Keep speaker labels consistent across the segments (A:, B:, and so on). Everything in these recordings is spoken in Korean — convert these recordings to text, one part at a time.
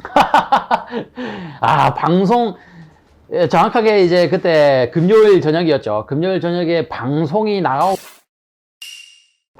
A: 아, 방송, 예, 정확하게 이제 그때 금요일 저녁이었죠. 금요일 저녁에 방송이 나가고,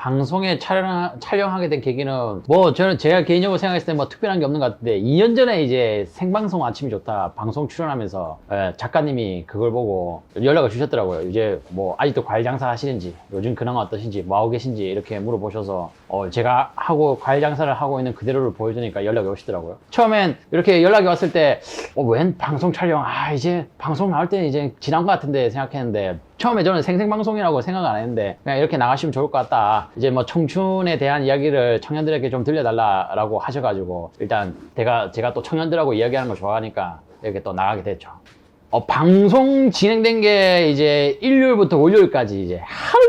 A: 방송에 촬영, 촬영하게 된 계기는, 뭐, 저는 제가 개인적으로 생각했을 때 뭐 특별한 게 없는 것 같은데, 2년 전에 이제 생방송 아침이 좋다, 방송 출연하면서, 예, 작가님이 그걸 보고 연락을 주셨더라고요. 이제 뭐, 아직도 과일 장사 하시는지, 요즘 근황 어떠신지, 뭐 하고 계신지, 이렇게 물어보셔서, 어, 제가 하고, 과일 장사를 하고 있는 그대로를 보여주니까 연락이 오시더라고요. 처음엔 이렇게 연락이 왔을 때, 어, 웬 방송 촬영, 아, 이제 방송 나올 때는 이제 지난 것 같은데 생각했는데, 처음에 저는 생생방송이라고 생각 안 했는데, 그냥 이렇게 나가시면 좋을 것 같다. 이제 뭐 청춘에 대한 이야기를 청년들에게 좀 들려달라라고 하셔가지고, 일단 제가, 제가 또 청년들하고 이야기하는 걸 좋아하니까 이렇게 또 나가게 됐죠. 어, 방송 진행된 게 이제 일요일부터 월요일까지 이제 하루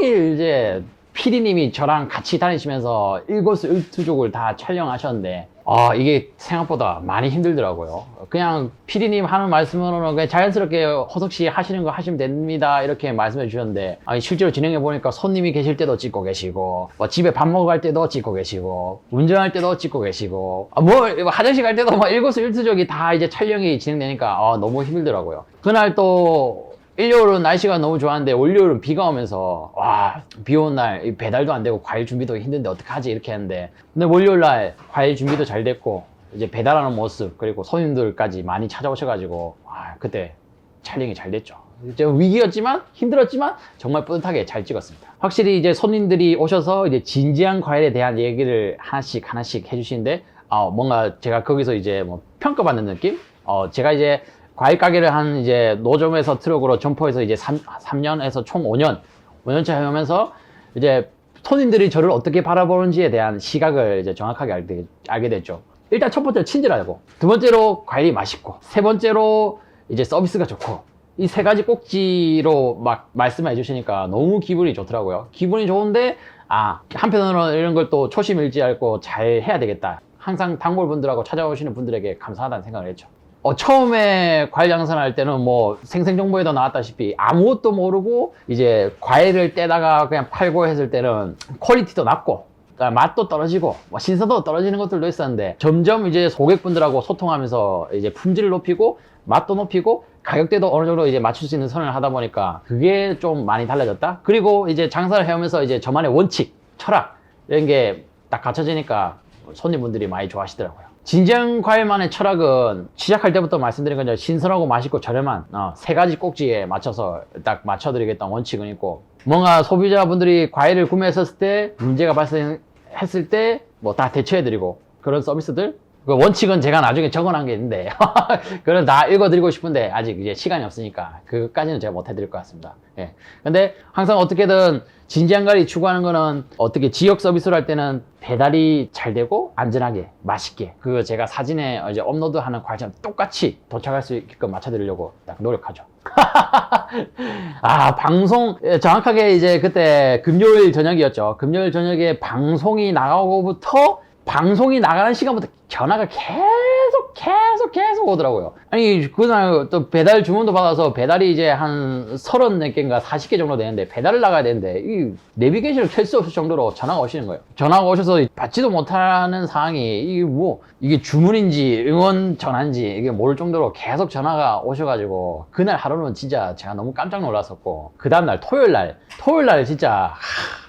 A: 종일 이제 PD님이 저랑 같이 다니시면서 일거수일투족을 다 촬영하셨는데, 아, 이게 생각보다 많이 힘들더라고요. 그냥 PD님 하는 말씀으로는 그냥 자연스럽게 허석씨 하시는 거 하시면 됩니다. 이렇게 말씀해 주셨는데, 아니, 실제로 진행해 보니까 손님이 계실 때도 찍고 계시고, 뭐 집에 밥 먹으러 갈 때도 찍고 계시고, 운전할 때도 찍고 계시고, 아, 뭐, 화장실 갈 때도 뭐 일거수일투족이 다 이제 촬영이 진행되니까, 아, 너무 힘들더라고요. 그날 또, 일요일은 날씨가 너무 좋았는데 월요일은 비가 오면서 와비 오는 날이 배달도 안 되고 과일 준비도 힘든데 어떡하지? 이렇게 했는데. 근데 월요일 날 과일 준비도 잘 됐고 이제 배달하는 모습 그리고 손님들까지 많이 찾아오셔가지고 와 그때 촬영이 잘 됐죠. 좀 위기였지만 힘들었지만 정말 뿌듯하게 잘 찍었습니다. 확실히 이제 손님들이 오셔서 이제 진지한 과일에 대한 얘기를 하나씩 하나씩 해주시는데 어, 뭔가 제가 거기서 이제 뭐 평가받는 느낌? 어, 제가 이제 과일 가게를 한 이제 노점에서 트럭으로 점포해서 이제 3, 3년에서 총 5년, 5년차 해오면서 이제 손님들이 저를 어떻게 바라보는지에 대한 시각을 이제 정확하게 알게, 알게 됐죠. 일단 첫 번째로 친절하고, 두 번째로 과일이 맛있고, 세 번째로 이제 서비스가 좋고, 이 세 가지 꼭지로 막 말씀해 주시니까 너무 기분이 좋더라고요. 기분이 좋은데, 아, 한편으로는 이런 걸 또 초심 잃지 않고 잘 해야 되겠다. 항상 단골분들하고 찾아오시는 분들에게 감사하다는 생각을 했죠. 어, 처음에 과일 장사를 할 때는 뭐 생생정보에도 나왔다시피 아무것도 모르고 이제 과일을 떼다가 그냥 팔고 했을 때는 퀄리티도 낮고 그러니까 맛도 떨어지고 뭐 신선도 떨어지는 것들도 있었는데 점점 이제 고객분들하고 소통하면서 이제 품질을 높이고 맛도 높이고 가격대도 어느 정도 이제 맞출 수 있는 선을 하다 보니까 그게 좀 많이 달라졌다. 그리고 이제 장사를 해오면서 이제 저만의 원칙, 철학 이런 게 딱 갖춰지니까 손님분들이 많이 좋아하시더라고요. 진정 과일만의 철학은 시작할 때부터 말씀드린 것처럼 신선하고 맛있고 저렴한 어, 세 가지 꼭지에 맞춰서 딱 맞춰드리겠다는 원칙은 있고 뭔가 소비자분들이 과일을 구매했을 때 문제가 발생했을 때 뭐 다 대처해드리고 그런 서비스들 그 원칙은 제가 나중에 적어놓은 게 있는데 그걸 다 읽어드리고 싶은데 아직 이제 시간이 없으니까 그까지는 제가 못 해드릴 것 같습니다. 예. 근데 항상 어떻게든 진지한 관리 추구하는 거는 어떻게 지역 서비스를 할 때는 배달이 잘 되고 안전하게 맛있게 그 제가 사진에 이제 업로드하는 과정 똑같이 도착할 수 있게끔 맞춰드리려고 딱 노력하죠. 아 방송 예, 정확하게 이제 그때 금요일 저녁이었죠. 금요일 저녁에 방송이 나가고부터 방송이 나가는 시간부터 전화가 계속 계속 계속 오더라고요. 아니 그날 또 배달 주문도 받아서 배달이 이제 한 서른 몇 개인가 40개 정도 되는데 배달을 나가야 되는데 이 내비게이션을 켤 수 없을 정도로 전화가 오시는 거예요. 전화가 오셔서 받지도 못하는 상황이 이게 뭐 이게 주문인지 응원 전화인지 이게 모를 정도로 계속 전화가 오셔가지고 그날 하루는 진짜 제가 너무 깜짝 놀랐었고 그 다음날 토요일 날 토요일 날 진짜 하,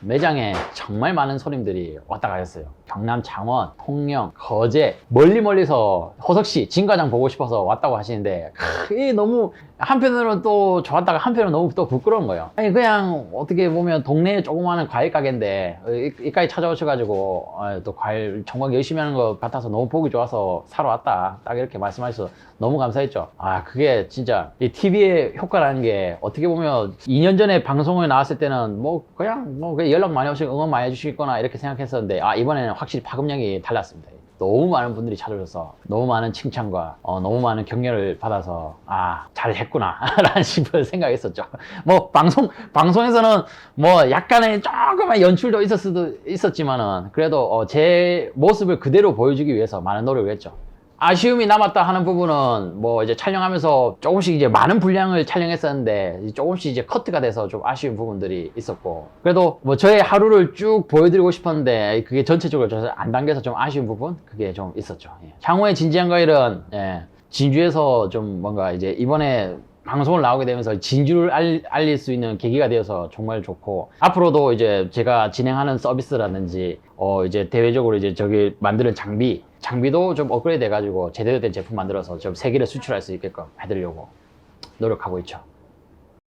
A: 매장에 정말 많은 손님들이 왔다 가셨어요. 경남 창원, 통영, 거제 멀리 멀리서 호석씨 진과장 보고 싶어서 왔다고 하시는데 크, 이 너무 한편으로는 또 좋았다가 한편으로는 너무 또 부끄러운 거예요. 아니 그냥 어떻게 보면 동네에 조그마한 과일 가게인데 어, 이- 이까지 찾아오셔가지고 어, 또 과일 정말 열심히 하는 것 같아서 너무 보기 좋아서 사러 왔다 딱 이렇게 말씀하셔서 너무 감사했죠. 아 그게 진짜 이 TV의 효과라는 게 어떻게 보면 2년 전에 방송에 나왔을 때는 뭐 그냥 뭐 그냥 연락 많이 오시고 응원 많이 해주시거나 이렇게 생각했었는데 아 이번에는 확실히 파급력이 달랐습니다. 너무 많은 분들이 찾아오셔서 너무 많은 칭찬과 어, 너무 많은 격려를 받아서 아 잘했구나 라는 싶은 생각했었죠. 뭐 방송 방송에서는 뭐 약간의 조금만 연출도 있었 수도 있었지만은 그래도 어, 제 모습을 그대로 보여주기 위해서 많은 노력을 했죠. 아쉬움이 남았다 하는 부분은 뭐 이제 촬영하면서 조금씩 이제 많은 분량을 촬영했었는데 조금씩 이제 커트가 돼서 좀 아쉬운 부분들이 있었고 그래도 뭐 저의 하루를 쭉 보여드리고 싶었는데 그게 전체적으로 좀안 당겨서 좀 아쉬운 부분 그게 좀 있었죠. 예. 향후에 진지한 과일은 예, 진주에서 좀 뭔가 이제 이번에 방송을 나오게 되면서 진주를 알, 알릴 수 있는 계기가 되어서 정말 좋고 앞으로도 이제 제가 진행하는 서비스라든지 어 이제 대외적으로 이제 저기 만드는 장비 장비도 좀 업그레이드 해가지고 제대로 된 제품 만들어서 좀 세계를 수출할 수 있게끔 해드리려고 노력하고 있죠.